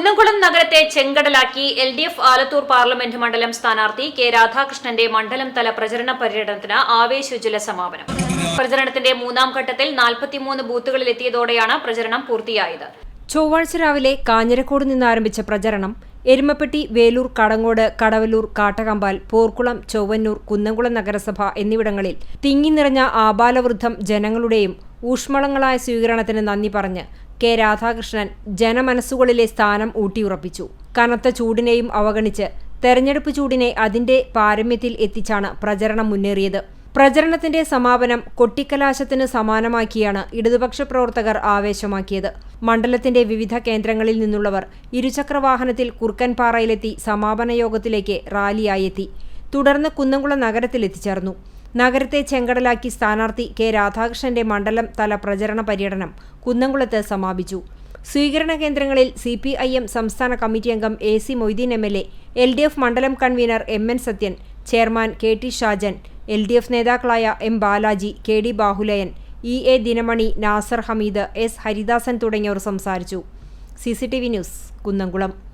കുന്നംകുളം നഗരത്തെ ചെങ്കടലാക്കി L D F Alathur parliament മണ്ഡലം സ്ഥാനാർത്ഥി കെ രാധാകൃഷ്ണന്റെ മണ്ഡലം തല പ്രചരണ പര്യടനത്തിന് ആവേശോജ്വല സമാപനം. പ്രചരണത്തിന്റെ മൂന്നാം ഘട്ടത്തിൽ നാൽപ്പത്തിമൂന്ന് ബൂത്തുകളിലെത്തിയതോടെയാണ് പ്രചരണം പൂർത്തിയായത്. ചൊവ്വാഴ്ച രാവിലെ കാഞ്ഞിരക്കോട് നിന്നാരംഭിച്ച പ്രചരണം എരുമപ്പെട്ടി വേലൂർ കടങ്ങോട് കടവല്ലൂർ കാട്ടകമ്പാൽ പോർക്കുളം ചൊവ്വന്നൂർ കുന്നംകുളം നഗരസഭ എന്നിവിടങ്ങളിൽ തിങ്ങി നിറഞ്ഞ ആബാലവൃദ്ധം ജനങ്ങളുടെയും ഊഷ്മളങ്ങളായ സ്വീകരണത്തിന് നന്ദി പറഞ്ഞ് കെ രാധാകൃഷ്ണൻ ജനമനസ്സുകളിലെ സ്ഥാനം ഊട്ടിയുറപ്പിച്ചു. കനത്ത ചൂടിനെയും അവഗണിച്ച് തെരഞ്ഞെടുപ്പ് ചൂടിനെ അതിന്റെ പാരമ്യത്തിൽ എത്തിച്ചാണ് പ്രചരണം മുന്നേറിയത്. പ്രചരണത്തിന്റെ സമാപനം കൊട്ടിക്കലാശത്തിന് സമാനമാക്കിയാണ് ഇടതുപക്ഷ പ്രവർത്തകർ ആവേശമാക്കിയത്. മണ്ഡലത്തിന്റെ വിവിധ കേന്ദ്രങ്ങളിൽ നിന്നുള്ളവർ ഇരുചക്രവാഹനത്തിൽ കുർക്കൻപാറയിലെത്തി സമാപന യോഗത്തിലേക്ക് റാലിയായെത്തി തുടർന്ന് കുന്നംകുളം നഗരത്തിലെത്തിച്ചേർന്നു നഗരത്തെ ചെങ്കടലാക്കി സ്ഥാനാർത്ഥി കെ രാധാകൃഷ്ണന്റെ മണ്ഡലം തല പ്രചരണ പര്യടനം കുന്നംകുളത്ത് സമാപിച്ചു. സ്വീകരണ കേന്ദ്രങ്ങളിൽ സി പി ഐ എം സംസ്ഥാന കമ്മിറ്റി അംഗം A C Moideen M L A L D F മണ്ഡലം convener M N Sathyan chairman K T Shajan L D F നേതാക്കളായ M Balaji K D Bahulayan E A Dinamani Nasar Hameed S Haridasan തുടങ്ങിയവർ സംസാരിച്ചു. C C T V news Kunnamkulam.